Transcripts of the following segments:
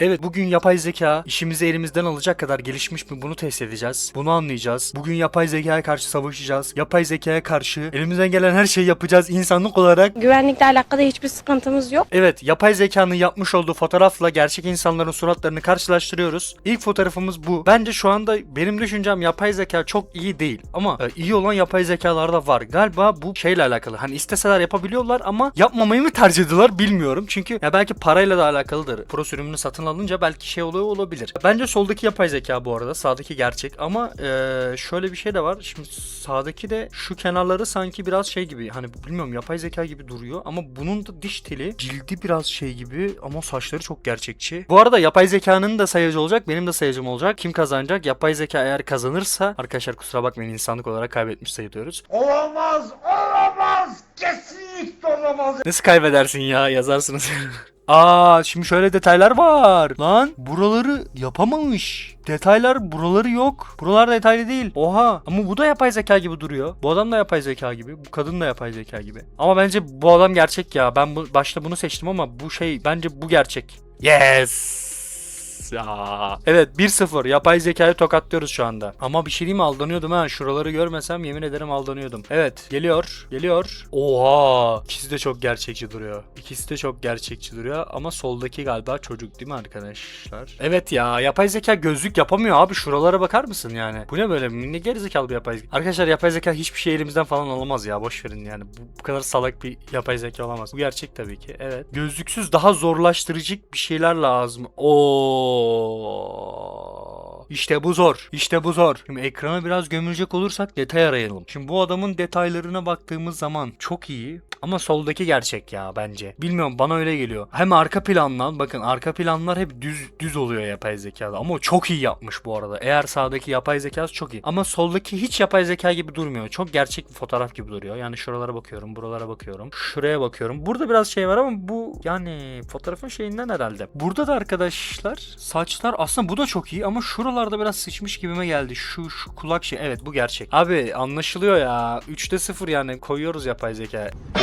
Evet bugün yapay zeka işimizi elimizden alacak kadar gelişmiş mi bunu test edeceğiz. Bunu anlayacağız. Bugün yapay zekaya karşı savaşacağız. Yapay zekaya karşı elimizden gelen her şeyi yapacağız insanlık olarak. Güvenlikle alakalı hiçbir sıkıntımız yok. Evet yapay zekanın yapmış olduğu fotoğrafla gerçek insanların suratlarını karşılaştırıyoruz. İlk fotoğrafımız bu. Bence şu anda benim düşüncem yapay zeka çok iyi değil. Ama e, iyi olan yapay zekalar da var. Galiba bu şeyle alakalı. Hani isteseler yapabiliyorlar ama yapmamayı mı tercih ediyorlar bilmiyorum. Çünkü ya belki parayla da alakalıdır. Pro sürümünü satın alınca belki şey oluyor olabilir. Bence soldaki yapay zeka bu arada. Sağdaki gerçek. Ama e, şöyle bir şey de var. Şimdi sağdaki de şu kenarları sanki biraz şey gibi. Hani bilmiyorum yapay zeka gibi duruyor. Ama bunun da diş teli cildi biraz şey gibi ama saçları çok gerçekçi. Bu arada yapay zekanın da sayacı olacak. Benim de sayacım olacak. Kim kazanacak? Yapay zeka eğer kazanırsa arkadaşlar kusura bakmayın insanlık olarak kaybetmiş sayılıyoruz. Olamaz, olamaz, kesinlikle olamaz. Nasıl kaybedersin ya yazarsınız. Aa şimdi şöyle detaylar var. Lan buraları yapamamış. Detaylar buraları yok. Buralar detaylı değil. Oha. Ama bu da yapay zeka gibi duruyor. Bu adam da yapay zeka gibi. Bu kadın da yapay zeka gibi. Ama bence bu adam gerçek ya. Ben bu, başta bunu seçtim ama bu şey bence bu gerçek. Yes. Ya. Evet 1-0 yapay zekayı tokatlıyoruz şu anda. Ama bir şey diyeyim mi aldanıyordum ha. Şuraları görmesem yemin ederim aldanıyordum. Evet geliyor geliyor. Oha ikisi de çok gerçekçi duruyor. İkisi de çok gerçekçi duruyor ama soldaki galiba çocuk değil mi arkadaşlar? Evet ya yapay zeka gözlük yapamıyor abi şuralara bakar mısın yani? Bu ne böyle ne gerizekalı bir yapay zeka. Arkadaşlar yapay zeka hiçbir şey elimizden falan alamaz ya boş verin yani. Bu, bu kadar salak bir yapay zeka olamaz. Bu gerçek tabii ki evet. Gözlüksüz daha zorlaştırıcı bir şeyler lazım. Oo. İşte bu zor. İşte bu zor. Şimdi ekrana biraz gömülecek olursak detay arayalım. Şimdi bu adamın detaylarına baktığımız zaman çok iyi. Ama soldaki gerçek ya bence. Bilmiyorum bana öyle geliyor. Hem arka plandan bakın arka planlar hep düz düz oluyor yapay zekada. Ama o çok iyi yapmış bu arada. Eğer sağdaki yapay zekası çok iyi. Ama soldaki hiç yapay zeka gibi durmuyor. Çok gerçek bir fotoğraf gibi duruyor. Yani şuralara bakıyorum, buralara bakıyorum. Şuraya bakıyorum. Burada biraz şey var ama bu yani fotoğrafın şeyinden herhalde. Burada da arkadaşlar saçlar aslında bu da çok iyi ama şuralarda biraz sıçmış gibime geldi. Şu şu kulak şey. Evet bu gerçek. Abi anlaşılıyor ya. 3'te 0 yani koyuyoruz yapay zeka.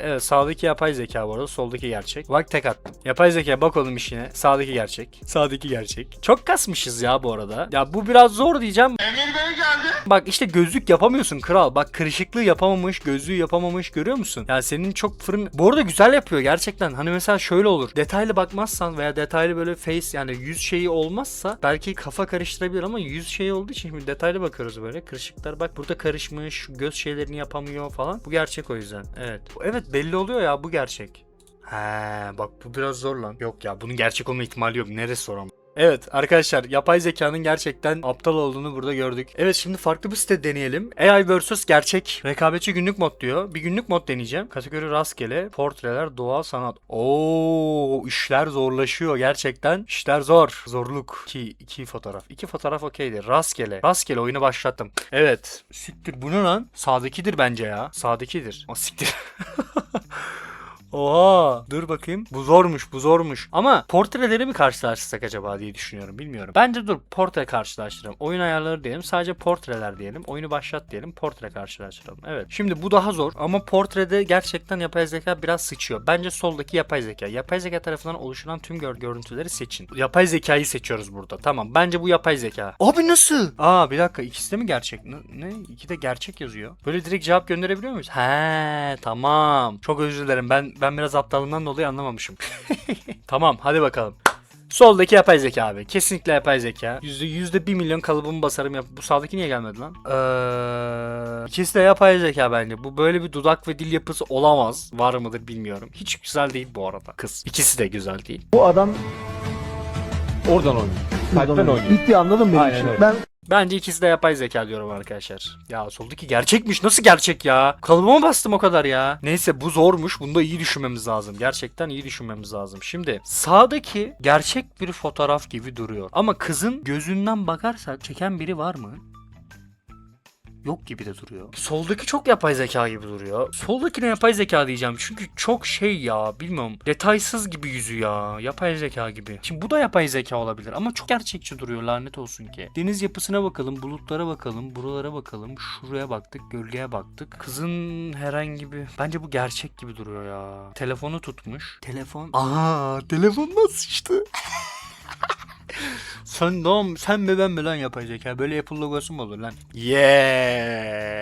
Evet sağdaki yapay zeka bu arada soldaki gerçek. Bak tek attım. Yapay zeka bak oğlum işine. Sağdaki gerçek. Sağdaki gerçek. Çok kasmışız ya bu arada. Ya bu biraz zor diyeceğim. Emir Bey geldi. Bak işte gözlük yapamıyorsun kral. Bak kırışıklığı yapamamış, gözlüğü yapamamış görüyor musun? Yani senin çok fırın... Bu arada güzel yapıyor gerçekten. Hani mesela şöyle olur. Detaylı bakmazsan veya detaylı böyle face yani yüz şeyi olmazsa belki kafa karıştırabilir ama yüz şeyi olduğu için şimdi detaylı bakıyoruz böyle. Kırışıklar bak burada karışmış, göz şeylerini yapamıyor falan. Bu gerçek o yüzden. Evet. Evet belli oluyor ya bu gerçek. He bak bu biraz zor lan. Yok ya bunun gerçek olma ihtimali yok. Neresi zor? Evet arkadaşlar yapay zekanın gerçekten aptal olduğunu burada gördük. Evet şimdi farklı bir site deneyelim. AI vs gerçek rekabetçi günlük mod diyor. Bir günlük mod deneyeceğim. Kategori rastgele, portreler, doğa, sanat. Oo işler zorlaşıyor gerçekten. İşler zor. Zorluk. 2 2 fotoğraf. 2 fotoğraf okeydir. Rastgele. Rastgele oyunu başlattım. Evet. Siktir bu ne lan? Sağdakidir bence ya. Sağdakidir. O siktir. Oha dur bakayım. Bu zormuş bu zormuş. Ama portreleri mi karşılaştırsak acaba diye düşünüyorum. Bilmiyorum. Bence dur portre karşılaştıralım. Oyun ayarları diyelim. Sadece portreler diyelim. Oyunu başlat diyelim. Portre karşılaştıralım. Evet. Şimdi bu daha zor. Ama portrede gerçekten yapay zeka biraz sıçıyor. Bence soldaki yapay zeka. Yapay zeka tarafından oluşturan tüm gör görüntüleri seçin. Yapay zekayı seçiyoruz burada. Tamam. Bence bu yapay zeka. Abi nasıl? Aa bir dakika. ikisi de mi gerçek? Ne? ne? İki de gerçek yazıyor. Böyle direkt cevap gönderebiliyor muyuz? He tamam. Çok özür dilerim. Ben ben biraz aptalımdan dolayı anlamamışım. tamam hadi bakalım. Soldaki yapay zeka abi. Kesinlikle yapay zeka. Yüzde, yüzde bir milyon kalıbımı basarım. Yap bu sağdaki niye gelmedi lan? Ee, ikisi de yapay zeka bence. Bu böyle bir dudak ve dil yapısı olamaz. Var mıdır bilmiyorum. Hiç güzel değil bu arada kız. İkisi de güzel değil. Bu adam Oradan oynuyor. Kalpten oynuyor. Bitti anladın mı? Aynen işi? öyle. Ben Bence ikisi de yapay zeka diyorum arkadaşlar. Ya soldaki gerçekmiş. Nasıl gerçek ya? Kalıbıma bastım o kadar ya. Neyse bu zormuş. Bunu da iyi düşünmemiz lazım. Gerçekten iyi düşünmemiz lazım. Şimdi sağdaki gerçek bir fotoğraf gibi duruyor. Ama kızın gözünden bakarsak çeken biri var mı? Yok gibi de duruyor. Soldaki çok yapay zeka gibi duruyor. Soldakine yapay zeka diyeceğim çünkü çok şey ya bilmiyorum. Detaysız gibi yüzü ya. Yapay zeka gibi. Şimdi bu da yapay zeka olabilir ama çok gerçekçi duruyor lanet olsun ki. Deniz yapısına bakalım, bulutlara bakalım, buralara bakalım. Şuraya baktık, gölgeye baktık. Kızın herhangi bir... Bence bu gerçek gibi duruyor ya. Telefonu tutmuş. Telefon... Aa, telefon nasıl işte? Sen doğum sen mi ben mi lan yapay zeka? Böyle Apple logosu mu olur lan? Yeah.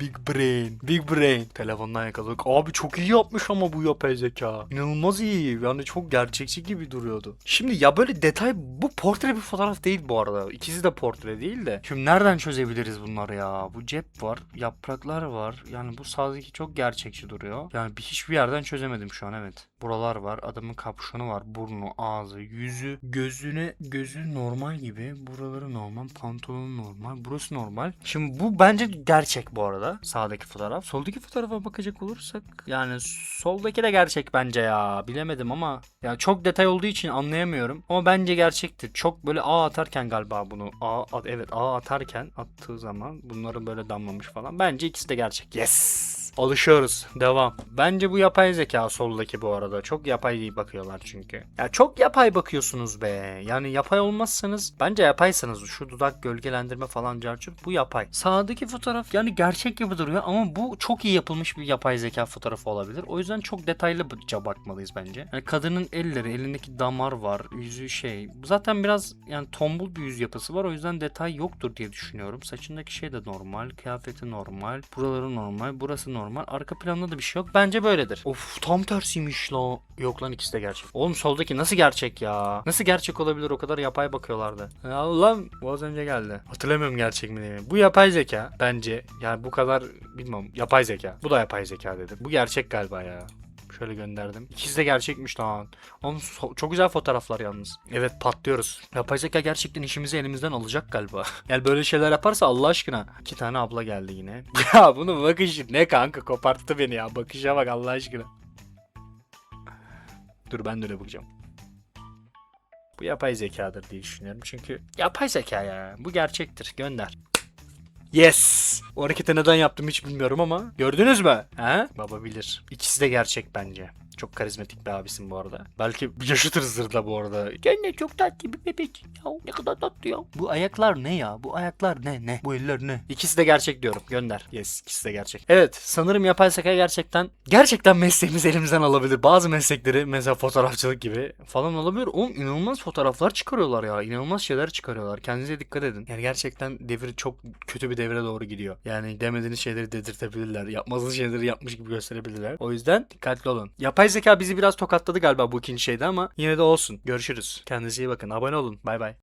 Big brain. Big brain. Telefondan yakaladık. Abi çok iyi yapmış ama bu yapay zeka. İnanılmaz iyi. Yani çok gerçekçi gibi duruyordu. Şimdi ya böyle detay bu portre bir fotoğraf değil bu arada. İkisi de portre değil de. Şimdi nereden çözebiliriz bunları ya? Bu cep var. Yapraklar var. Yani bu sağdaki çok gerçekçi duruyor. Yani bir, hiçbir yerden çözemedim şu an evet. Buralar var. Adamın kapşonu var. Burnu, ağzı, yüzü, gözüne gözü normal gibi. Buraları normal. Pantolonu normal. Burası normal. Şimdi bu bence gerçek bu arada. Sağdaki fotoğraf. Soldaki fotoğrafa bakacak olursak yani soldaki de gerçek bence ya. Bilemedim ama ya çok detay olduğu için anlayamıyorum. Ama bence gerçektir. Çok böyle ağ atarken galiba bunu ağ at, evet ağ atarken attığı zaman bunların böyle damlamış falan. Bence ikisi de gerçek. Yes. Alışıyoruz. Devam. Bence bu yapay zeka soldaki bu arada. Çok yapay bakıyorlar çünkü. Ya çok yapay bakıyorsunuz be. Yani yapay olmazsanız bence yapaysanız şu dudak gölgelendirme falan carçurt bu yapay. Sağdaki fotoğraf yani gerçek gibi duruyor ama bu çok iyi yapılmış bir yapay zeka fotoğrafı olabilir. O yüzden çok detaylıca bakmalıyız bence. Yani kadının elleri, elindeki damar var, yüzü şey. Zaten biraz yani tombul bir yüz yapısı var. O yüzden detay yoktur diye düşünüyorum. Saçındaki şey de normal, kıyafeti normal, buraları normal, burası normal. Arka planda da bir şey yok. Bence böyledir. Of tam tersiymiş la. Yok lan ikisi de gerçek. Oğlum soldaki nasıl gerçek ya? Nasıl gerçek olabilir? O kadar yapay bakıyorlardı. Ya Allah'ım bu az önce geldi. Hatırlamıyorum gerçek mi değil mi? Bu yapay zeka bence. Yani bu kadar bilmem yapay zeka. Bu da yapay zeka dedim. Bu gerçek galiba ya. Şöyle gönderdim. İkisi de gerçekmiş lan. Oğlum so- çok güzel fotoğraflar yalnız. Evet patlıyoruz. Yapay zeka gerçekten işimizi elimizden alacak galiba. yani böyle şeyler yaparsa Allah aşkına. İki tane abla geldi yine. ya bunu bakış ne kanka koparttı beni ya. Bakışa bak Allah aşkına. Dur ben de öyle bakacağım. Bu yapay zekadır diye düşünüyorum. Çünkü yapay zeka ya. Bu gerçektir. Gönder. Yes. O hareketi neden yaptım hiç bilmiyorum ama. Gördünüz mü? He? Baba bilir. İkisi de gerçek bence. Çok karizmatik bir abisin bu arada. Belki yaşıtırızdır da bu arada. Gene çok tatlı bir bebek. Ya ne kadar tatlı ya. Bu ayaklar ne ya? Bu ayaklar ne ne? Bu eller ne? İkisi de gerçek diyorum. Gönder. Yes ikisi de gerçek. Evet sanırım yapay zeka gerçekten gerçekten mesleğimizi elimizden alabilir. Bazı meslekleri mesela fotoğrafçılık gibi falan olabilir. Oğlum inanılmaz fotoğraflar çıkarıyorlar ya. İnanılmaz şeyler çıkarıyorlar. Kendinize dikkat edin. Yani gerçekten devir çok kötü bir devre doğru gidiyor. Yani demediğiniz şeyleri dedirtebilirler. Yapmadığınız şeyleri yapmış gibi gösterebilirler. O yüzden dikkatli olun. Yapay zeka bizi biraz tokatladı galiba bu ikinci şeyde ama yine de olsun. Görüşürüz. Kendinize iyi bakın. Abone olun. Bay bay.